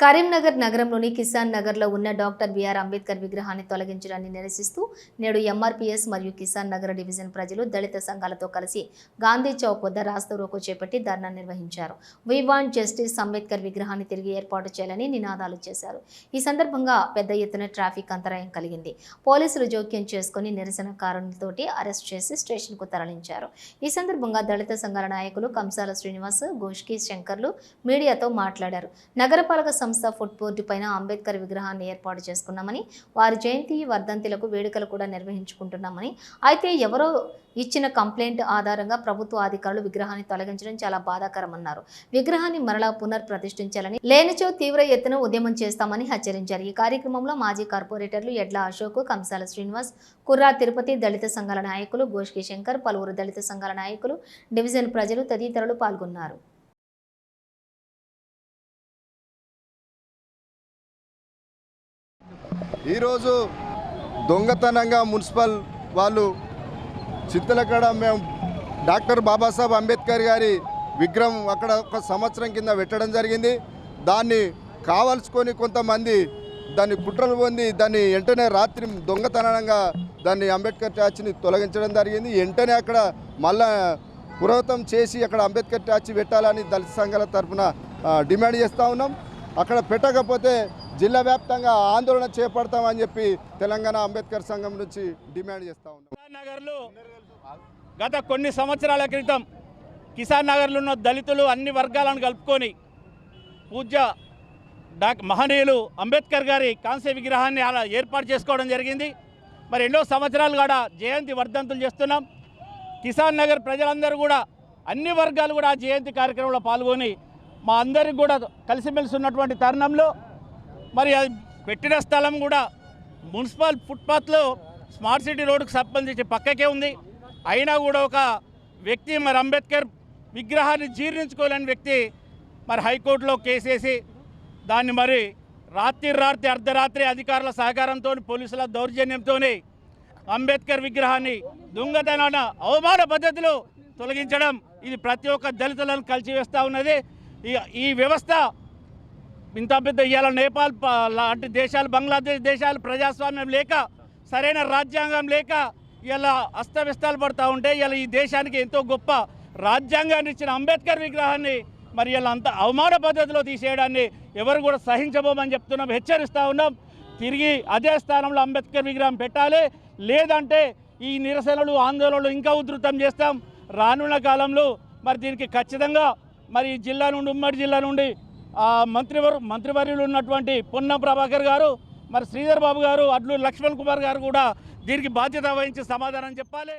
కరీంనగర్ నగరంలోని కిసాన్ నగర్లో ఉన్న డాక్టర్ బిఆర్ అంబేద్కర్ విగ్రహాన్ని తొలగించడాన్ని నిరసిస్తూ నేడు ఎంఆర్పీఎస్ మరియు కిసాన్ నగర్ డివిజన్ ప్రజలు దళిత సంఘాలతో కలిసి గాంధీ చౌక్ వద్ద రాస్తారోకో చేపట్టి ధర్నా నిర్వహించారు. వి వాంట్ జస్టిస్ అంబేద్కర్ విగ్రహాన్ని తిరిగి ఏర్పాటు చేయాలని నినాదాలు చేశారు. ఈ సందర్భంగా పెద్ద ఎత్తున ట్రాఫిక్ అంతరాయం కలిగింది. పోలీసులు జోక్యం చేసుకుని నిరసనకారులతోటి అరెస్ట్ చేసి స్టేషన్కు తరలించారు. ఈ సందర్భంగా దళిత సంఘాల నాయకులు కంసాల శ్రీనివాస్ గోష్కి శంకర్లు మీడియాతో మాట్లాడారు. నగరపాలక సంస్థ ఫుడ్ బోర్డు పైన అంబేద్కర్ విగ్రహాన్ని ఏర్పాటు చేసుకున్నామని వారి జయంతి వర్ధంతిలకు వేడుకలు కూడా నిర్వహించుకుంటున్నామని. అయితే ఎవరో ఇచ్చిన కంప్లైంట్ ఆధారంగా ప్రభుత్వ అధికారులు విగ్రహాన్ని తొలగించడం చాలా బాధాకరమన్నారు. విగ్రహాన్ని మరలా పునర్ ప్రతిష్ఠించాలని లేనిచో తీవ్ర ఎత్తున ఉద్యమం చేస్తామని హెచ్చరించారు. ఈ కార్యక్రమంలో మాజీ కార్పొరేటర్లు ఎడ్ల అశోక్ కంసాల శ్రీనివాస్ కుర్రా తిరుపతి దళిత సంఘాల నాయకులు గోష్కి శంకర్ పలువురు దళిత సంఘాల నాయకులు డివిజన్ ప్రజలు తదితరులు పాల్గొన్నారు. ఈరోజు దొంగతనంగా మున్సిపల్ వాళ్ళు చిత్తలక్కడ మేము డాక్టర్ బాబాసాహెబ్ అంబేద్కర్ గారి విగ్రహం అక్కడ ఒక సంవత్సరం కింద పెట్టడం జరిగింది. దాన్ని కావాల్సుకొని కొంతమంది దాన్ని కుట్రలు పొంది దాన్ని వెంటనే రాత్రి దొంగతనంగా దాన్ని అంబేద్కర్ ట్యాచ్ని తొలగించడం జరిగింది. వెంటనే అక్కడ మళ్ళా పురోగతం చేసి అక్కడ అంబేద్కర్ ట్యాచ్ పెట్టాలని దళిత సంఘాల తరఫున డిమాండ్ చేస్తూ ఉన్నాం. అక్కడ పెట్టకపోతే జిల్లా వ్యాప్తంగా ఆందోళన చేపడతామని చెప్పి తెలంగాణ అంబేద్కర్ సంఘం నుంచి డిమాండ్ చేస్తా ఉన్నాం. కిసాన్ నగర్లో గత కొన్ని సంవత్సరాల క్రితం కిసాన్ నగర్లో ఉన్న దళితులు అన్ని వర్గాలను కలుపుకొని పూజ్య డాక్ మహనీయులు అంబేద్కర్ గారి కాంస్య విగ్రహాన్ని అలా ఏర్పాటు చేసుకోవడం జరిగింది. మరి ఎన్నో సంవత్సరాలు కూడా జయంతి వర్ధంతులు చేస్తున్నాం. కిసాన్ నగర్ ప్రజలందరూ కూడా అన్ని వర్గాలు కూడా ఆ జయంతి కార్యక్రమంలో పాల్గొని మా అందరికి కూడా కలిసిమెలిసి ఉన్నటువంటి తరుణంలో మరి అది పెట్టిన స్థలం కూడా మున్సిపల్ ఫుట్పాత్లో స్మార్ట్ సిటీ రోడ్కు సంబంధించి పక్కకే ఉంది. అయినా కూడా ఒక వ్యక్తి మరి అంబేద్కర్ విగ్రహాన్ని జీర్ణించుకోలేని వ్యక్తి మరి హైకోర్టులో కేసేసి దాన్ని మరి రాత్రి రాత్రి అర్ధరాత్రి అధికారుల సహకారంతో పోలీసుల దౌర్జన్యంతో అంబేద్కర్ విగ్రహాన్ని దొంగతనాన అవమాన పద్ధతిలో తొలగించడం ఇది ప్రతి ఒక్క దళితులను కలిసివేస్తూ ఉన్నది. ఈ- ఈ వ్యవస్థ ఇంత పెద్ద ఇవాళ నేపాల్ లాంటి దేశాలు బంగ్లాదేశ్ దేశాలు ప్రజాస్వామ్యం లేక సరైన రాజ్యాంగం లేక ఇలా అస్తవ్యస్తాలు పడుతూ ఉంటే ఇలా ఈ దేశానికి ఎంతో గొప్ప రాజ్యాంగాన్ని ఇచ్చిన అంబేద్కర్ విగ్రహాన్ని మరి ఇలా అంత అవమాన పద్ధతిలో తీసేయడాన్ని ఎవరు కూడా సహించబోమని చెప్తున్నాం హెచ్చరిస్తూ ఉన్నాం. తిరిగి అదే స్థానంలో అంబేద్కర్ విగ్రహం పెట్టాలి. లేదంటే ఈ నిరసనలు ఆందోళనలు ఇంకా ఉధృతం చేస్తాం. రానున్న కాలంలో మరి దీనికి ఖచ్చితంగా మరి ఈ జిల్లా నుండి ఉమ్మడి జిల్లా నుండి మంత్రివర్ మంత్రివర్యులు ఉన్నటువంటి పొన్నం ప్రభాకర్ గారు మరి శ్రీధర్ బాబు గారు అడ్లు లక్ష్మణ్ కుమార్ గారు కూడా దీనికి బాధ్యత వహించి సమాధానం చెప్పాలి.